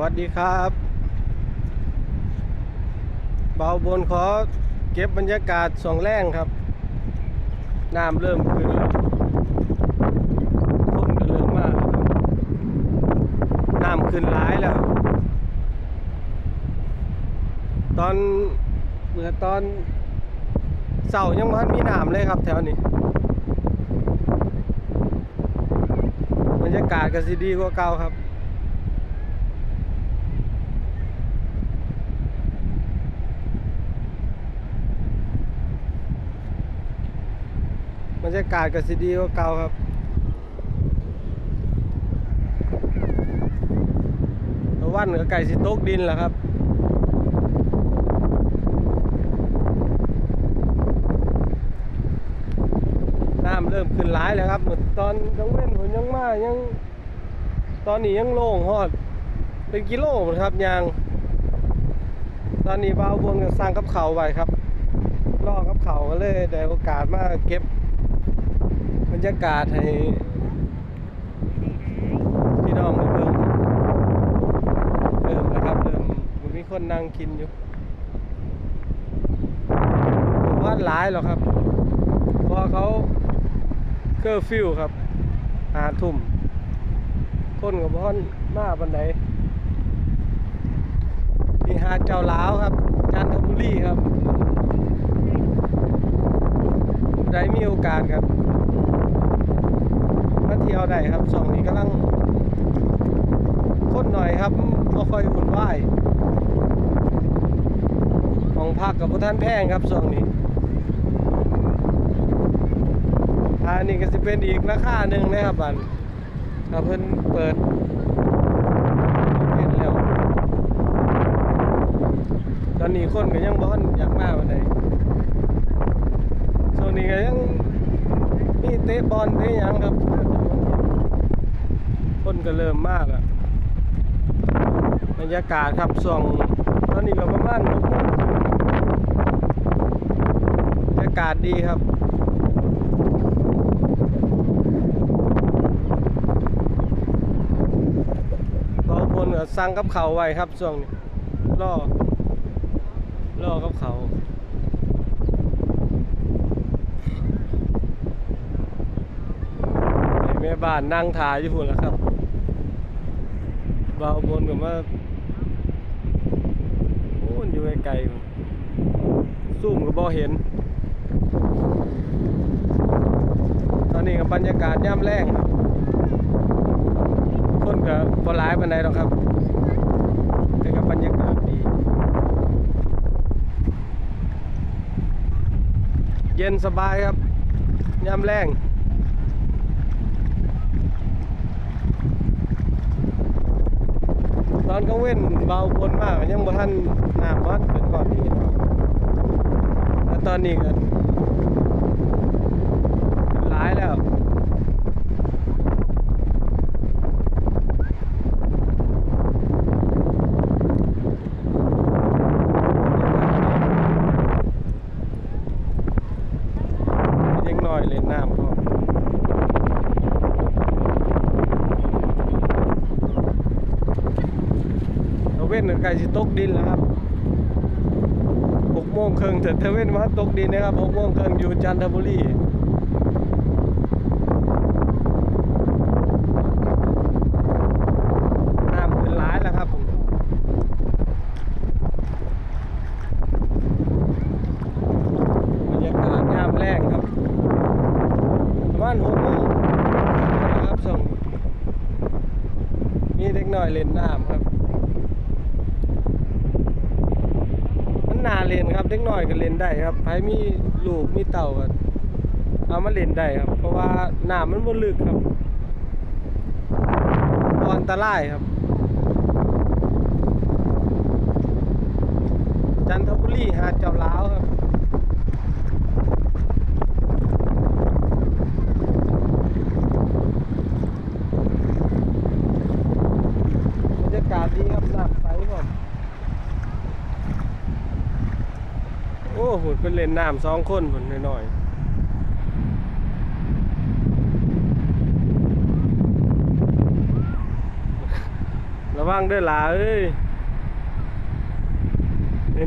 วัสดีครับเบาบนขอเก็บบรรยากาศสองแรงครับน้ำเริ่มขึ้นแล้วฝนก็เริ่มมากครับน้ำขึ้นร้ายแล้ว ตอนเมื่อตอนเสาร์ยังมันมีน้ำเลยครับแถวนี้บรรยากาศก็สิดีกว่าเก่าครับ บรรยากาศก็สิดีกว่าเก่าครับตะวันกับไก่สิตกดินแล้วครับน้ำเริ่มขึ้นหลายแล้วครับเหมือนตอนกลางเว้นผมยังมายังตอนนี้ยังโล่งฮอด เป็นกิโลครับยาง ตอนนี้บ่าวบนก็สร้างกับเขาไว้ครับรอกับเขาก็เลยได้โอกาสมาเก็บ บรรยากาศให้พี่น้องเบิ่งเริ่มแล้วครับเริ่มมันมีคนนั่งกินอยู่ผมว่าหลายหรอกครับเพราะเขาเคอร์ฟิวครับหาทุ่มคนกับพ่อนมาบันไดนี่หาเจ้าหลาวครับ จันทบุรีครับ ได้มีโอกาสครับ เที่ยวได้ครับช่วงนี้กำลังคนหน่อยครับบ่ค่อยวุ่นวายของพักกับพวกท่านแพงครับช่วงนี้อันนี้ก็จะเป็นอีกราคาหนึ่งนะครับบันถ้าเพิ่นเปิดเห็นแล้ว ตอนนี้คนก็ยังบ่ทันอยากมาวันใดช่วงนี้ก็ยังมีเตะบอลเตะยังครับ ก็เริ่มมากอะบรรยากาศครับช่วงตอนนี้ก็ประมาณหกโมงครึ่งบรรยากาศดีครับเราพลก็สั่งกับเขาไว้ครับช่วงนี้รอรอกับเขาแม่บ้านนั่งถ่ายอยู่พุ่นแล้วครับ บาบนก็มาโอ้ยอยู่ไกลๆซูมก็บ่เห็น ตอนนี้กับบรรยากาศย่ำแรงครับคนก็บ่หลายปานใดหรอกครับแต่ก็บบรรยากาศดีเย็นสบายครับยามแรง ตอนกลางเว้นเบาบนมากยังบ่ทันน้ำวันเป็นก่อนนี้แล้วตอนนี้ก็หลายแล้ว เล็กน้อยเล่นน้ำก็เอาเว้นกับไก่ สิตกดินแล้วครับหกโมงครึ่งแต่ถ้าเว้นวัดตกดินนะครับหกโมงครึ่งอยู่จันทบุรีน้ำขึ้นหลายแล้วครับผมบรรยากาศยามแรงครับ ประมาณหกโมงนะครับส่งมีเด็กน้อยเล่นน้ำครับ มันนาเล่นครับเด็กน้อยก็เล่น ได้ครับใครมีลูกมีเต่าก็เอามาเล่นได้ครับ เพราะว่าน้ำมันบ่ลึกครับบอันตรายครับ จันทบุรีหาดเจ้าล้าวครับ บรรยากาศดีครับน้ำใสผมโอ้หุ่น เป็นเล่นน้ำสองคนผลหนน้อยๆระวังด้อหลาเอ้ย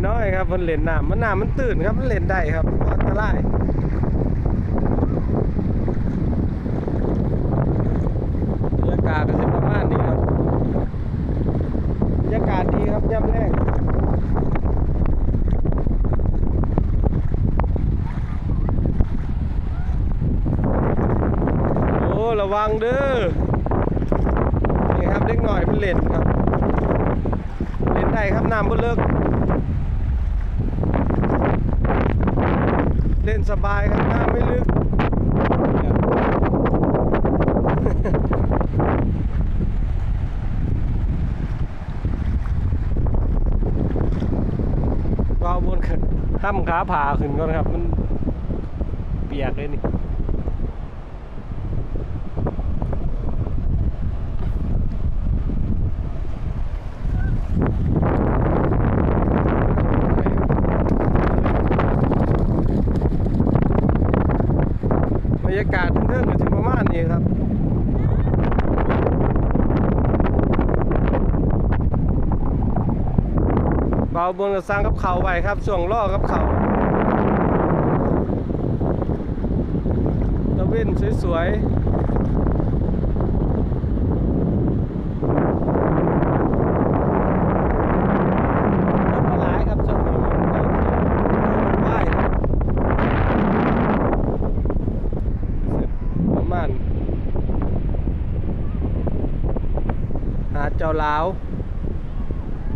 น้อยๆครับมันเล่นน้ำมันน้ำมันตื่นครับมันเล่นได้ครับอันตรายบรรยากาศก็จะประมาณนี้ครับบรรยากาศดีครับย่ำแรกโอ้ระวังเด้อนี่ครับเล็กหน่อยมันเล่นครับ เล่นได้ครับน้ำบ่เลิก เล่นสบายครับน้ำไม่ลึกก็เอาบนขึ้นข้ามขาผ่าขึ้นก่อนครับ มันเปียกเลยนี่ บรรยากาศเรื่องก็จะประมาณนี้ครับ เบาบนกับสร้างกับเขาไว้ครับช่วงล่อกับเขาตะเว้นสวยๆคนมาหลายครับช่วงนี้มันไปเที่ยวมันไหว้ครับประมาณหาดเจ้าลาว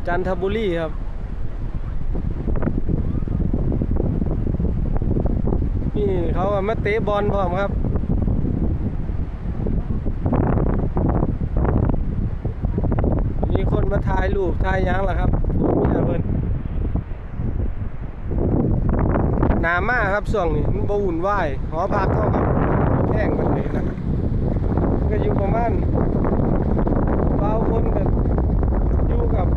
จันทบุรีครับ นี่เขามาเตะบอลพร้อมครับมีคนมาถ่ายรูปถ่ายยังล่ะครับผมมีแต่เพิ่นหนามากครับช่วงนี้มันบ่วุ่นวายหอพักเข้ากับแห้งมันเลยนะก็อยู่ประมาณเบาคนกันอยู่กับ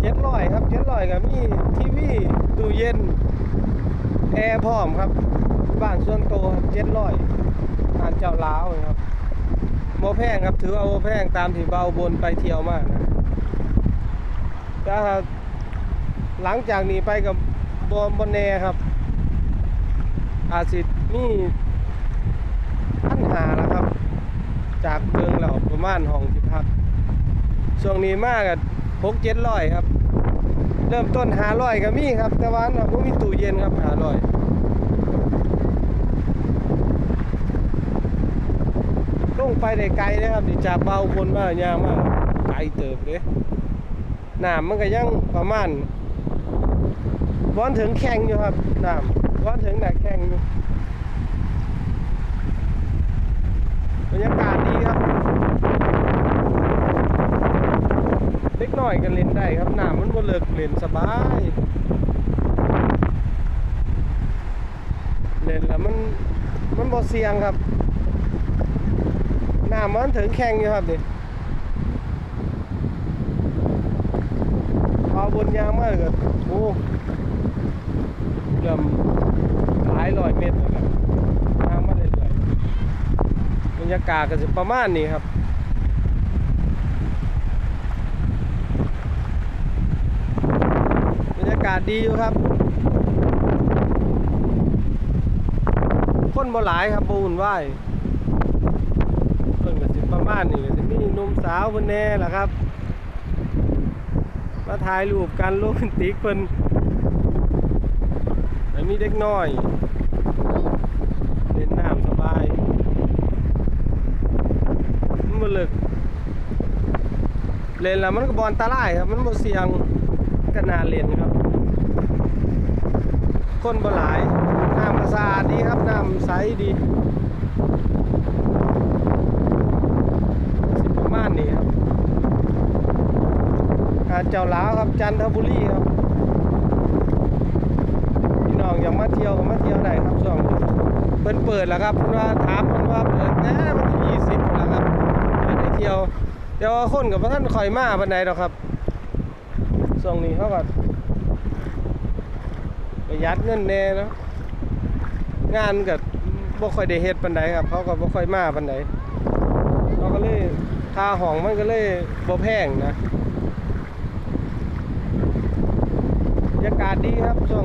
เจ็ดร้อยครับเจ็ดร้อยกับมีทีวีตู้เย็น แอร์พร้อมครับ บ้านส่วนตัวเจ็ดร้อยอ่านเจ้าล้าวครับโมแพงครับถือว่าโมแพงตามที่เบาบนไปเที่ยวมากนะถ้าหลังจากนี้ไปกับบอบนแนครับ อาสิมีปัญหาแล้วครับ จากเมืองเราประมาณห้องที่พักช่วงนี้มากกับหกเจ็ดร้อยครับ เริ่มต้นหาร้อยก็มีครับ แต่ว่าเราไม่มีตู้เย็นครับหาร้อยลงไปได้ไกลนะครับนี่จากเบาบนมายางมากไกลเติบเลยน้ำมันก็ยังประมาณวอนถึงแข่งอยู่ครับน้ำวอนถึงหนักแข่งอยู่บรรยากาศดีครับ เล็กน้อยกันเล่นได้ครับน้ำมันบ่เลิกเล่นสบายเล่นแล้วมันมันบ่เสี่ยงครับน้ำมันถึงแข่งอยู่ครับนี่พอบนยางมากเลยโอ้เกือบหลายร้อยเมตรเลยครับทางมาเรื่อยๆบรรยากาศก็จะประมาณนี้ครับ บรรยากา ศดีอยู่ครับ คนบ่หลายครับบ่วุ่นวเพิ่นก็สิประมาณนี้ก็สิมีหนุ่มสาวเพิ่นแน่ล่ะครับ มาถ่ายรูปกันโรแมนติกเพิ่นแล้วมีเด็กน้อยเล่นน้ำสบายมันบ่เลิกเล่นแล้วมันก็บอลตาลายครับ มันบ่เสียงก็น่าเล่นครับ คนบ่หลายน้ำสะอาดดีครับน้ำใสดีสิประมาณนี้ครับหาดเจ้าหลาวครับจันทบุรีครับพี่น้องอยากมาเที่ยวก็มาเที่ยวได้ครับช่วงเปิดเปิดแล้วครับเพิ่นว่าถามเพิ่นว่าเปิดแน่วันที่ยี่สิบแล้วครับเปิดให้เที่ยวเดี๋ยวคนกับท่านคอยมาปานใดดอกครับช่วงนี้เขาก็ ประหยัดเงินแน่เนาะงานก็บ่ค่อยได้เฮ็ดปานใดครับเขาก็บ่ค่อยมาปานใดเขาก็เลยทค่าห้องมันก็เลยบ่แพงนะบรรยากาศดีครับช่วง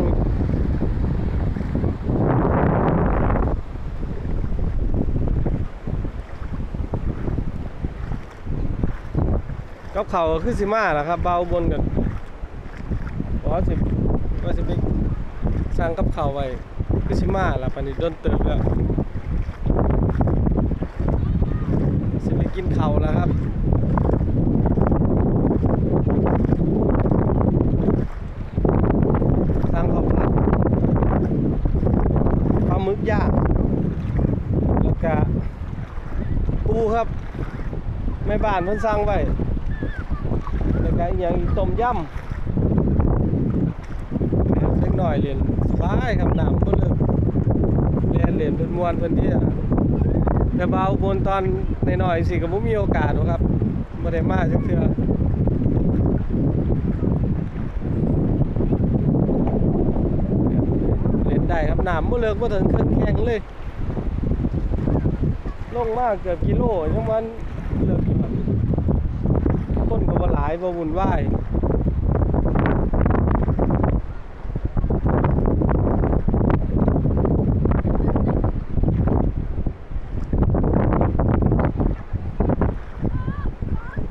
กับเขาคือสิมาแหละครับ เบาบนกันว่าสิว่าสิไป สั่งกับเขาวไว้คือสิมาละปานนี้โดนเติบแล้วสิไปกินเขาวแล้วครับสั่งข้าวผัดปลาหมึกย่างแล้วก็ปูครับแม่บ้านเพิ่นสั่งไว้แล้วก็อีกอย่างอีกต้มยำ น้อยเรียนสบายครับน้ำเพิ่นเลยเรียนเรียนเป็นมวนเพิ่นที่อะแต่เบาบนตอนน้อยๆสิก็บ่มีโอกาสหรอกครับบ่ได้มาจักเทื่อได้ครับน้ำบ่อเลิกบ่ถึงเครื่องแข็งเลย ลงมากเกือบกิโลยังมันเลิกคนก็บ่หลายบ่วุ่นวาย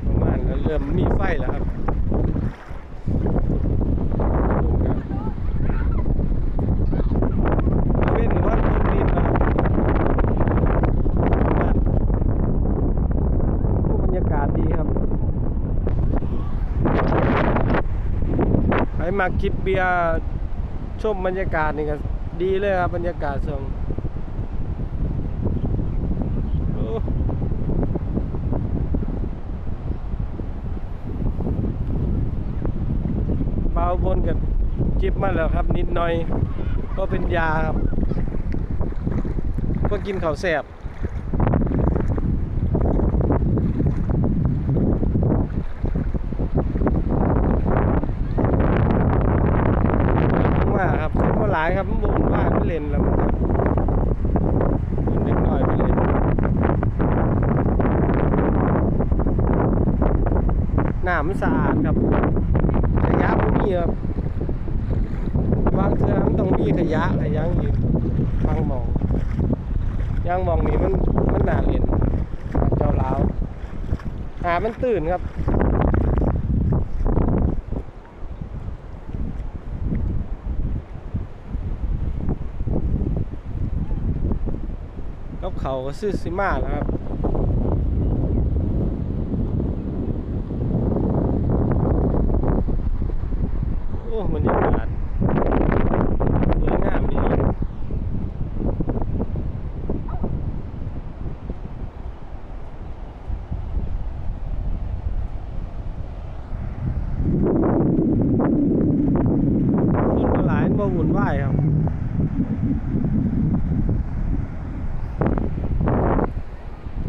ประมาณนั้นเริ่มมีไฟแล้วครับลงกัน เว้นวันตกดินมาบ้านโอ้บรรยากาศดีครับใคร มากิบเบียร์ชมบรรยากาศนี่ก็ดีเลยครับบรรยากาศส่งเบาบนกับจิบมาแล้วครับ นิดหน่อย ก็เป็นยาครับ ก็กินข้าวแสบมากครับคนก็หลายครับมันบุญว่ามันเล่นแล้วมันก็คนเล็กน้อยไปเล่น น้ำมันสะอาดครับขยะไม่มีครับบางเทื่อมันต้องมีขยะขยังอีกบางมองยางมองนี้มันมันหนาเรียนเจ้าลาวหามันตื่นครับกับเขาก็ซื้อซิมาแล้วครับ โอ้บรรยากาศ สวยงามดีคนก็หลายบ่วุ่นวายครับ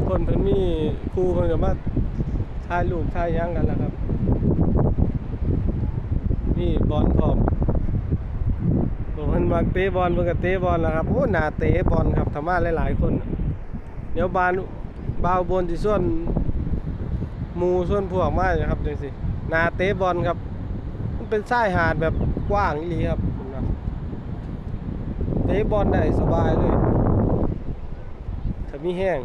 คนเพิ่นมีครูเพิ่นก็มา ถ่ายรูปถ่ายยังกันแล้วครับ นี่บอลพร้อมผมมันมาเตะบอลเพิ่นก็เตะบอลแล้วครับ โอ้หนาเตะบอลครับทำมาหลายๆคน เดี๋ยวบานบาวบนที่ส่วนมูส่วนพวกมาอยู่ครับจังสิหนาเตะบอลครับ มันเป็นชายหาดแบบกว้างอีหลีครับเตะบอลได้สบายเลยถ้ามีแห้ง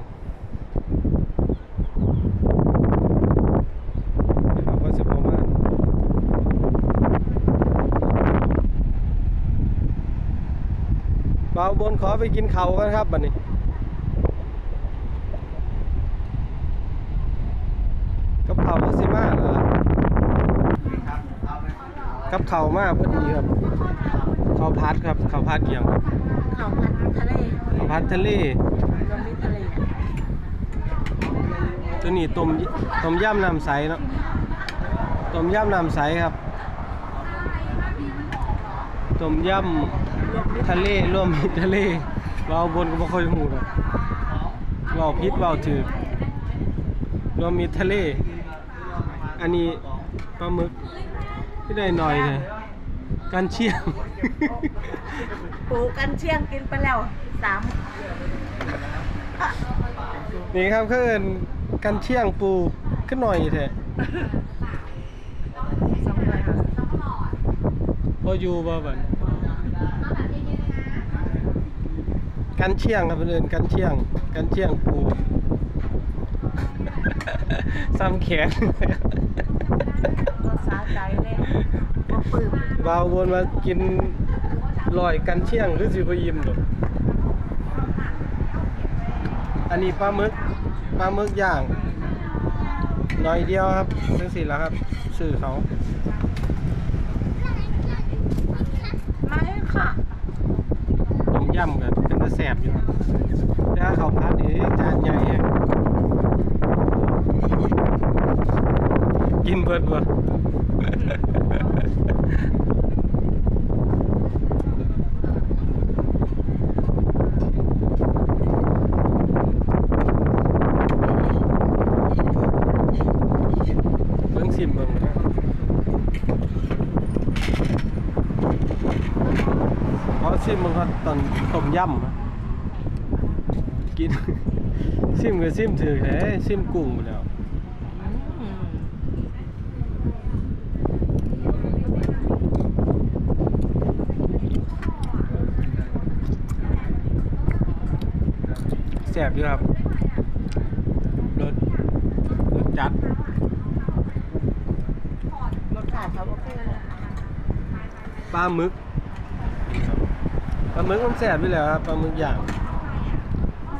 นะครับก็สิประมาณ เบาบนขอไปกินเขาวกันครับบัดนี้กับเขาวก็สิมาแล้วล่ะกับเขาวมากพอดีครับข้าวพัดครับข้าวพัดเกี่ยงครับข้าวผัดทะเลข้าวพัดทะเลรวมมิตรทะเลอะตัวนี้ต้มยต้มยำน้ำใสเนาะต้มยำน้ำใสครับต้มยำ ทะเลร่วมมิตรทะเลเบาบนก็บ่ค่อยหูหรอกเบาพิษเบาถือรวมมิตรทะเล อันนี้ปลาหมึกที่ได้หน่อยเลยกันเชียง ปูกันเชียงกินไปแล้วสามนี่ครับคือกันเชียงปูอขึ้นหน่อยแท้สองร้อยห้าสิบพออยู่บ่บัด กันเชียงครับเพื่อนกันเชียง กันเชียงปูซ้ำแขนก็สาใจแล้วก็ปลื้มบาววนมากินลอยกันเชียงหรือสิบ่ยิ้มดอกอันนี้ปลาหมึกปลาหมึกย่างหน่อยเดียวครับจังซี่ล่ะครับซื้อเขาไม่ค่ะต้มยำกันเป็นตะ แสบอยู่ครับถ้าเขาพัดนี่จานใหญ่แฮะกินเบิดบ่เบิ่งซิมเบิ่งนะเอาซิมมันก็ตอนต้มยำ อะกินซิมก็ซิมถือแท้ซิมกุ้งไปแล้วแซ่บอยู่ครับรสรสจัดรสชาติเขาโอเคเลยปลาหมึกปลาหมึกมันแซ่บอยู่แล้วครับปลาหมึกย่าง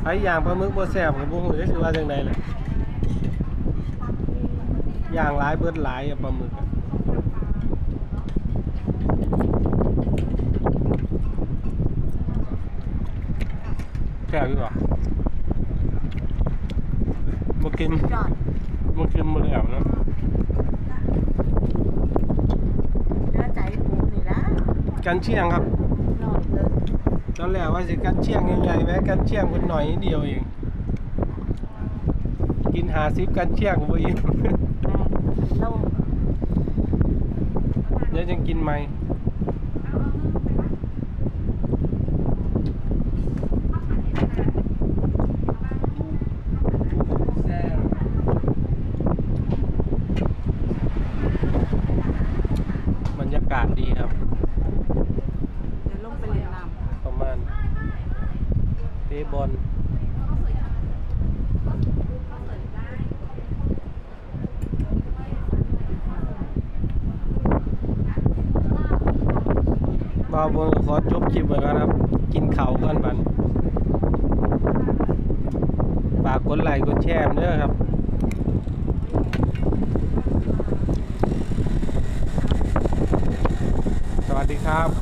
ไอ้ย่างปลาหมึกบ่แซ่บก็บ่ฮู้จะสิว่าจังได๋ล่ะย่างหลายเบิดหลายอะปลาหมึกอะแซ่บอยู่บ่บ่กินยอดบ่กินบ่แล้วเนาะเนื้อใจปูนี่นะกันเชียงครับนอนเลย ตอนแรกว่าสิกันเชียงใหญ่ๆแม้กันเชียงคนหน่อยนิดเดียวเอง กินหาซิปกันเชียงบ่อิ่มแม่เราเดี๋ยวยังกินไหมบรรยากาศดีครับ เดี๋ยวลงไปเล่นน้ำ ประมาณ เตะบอลบาวบนขอจบคลิปไว้ก่อนครับ กินเขาวกันบันฝากกดไลค์กดแชร์เด้อครับสวัสดีครับ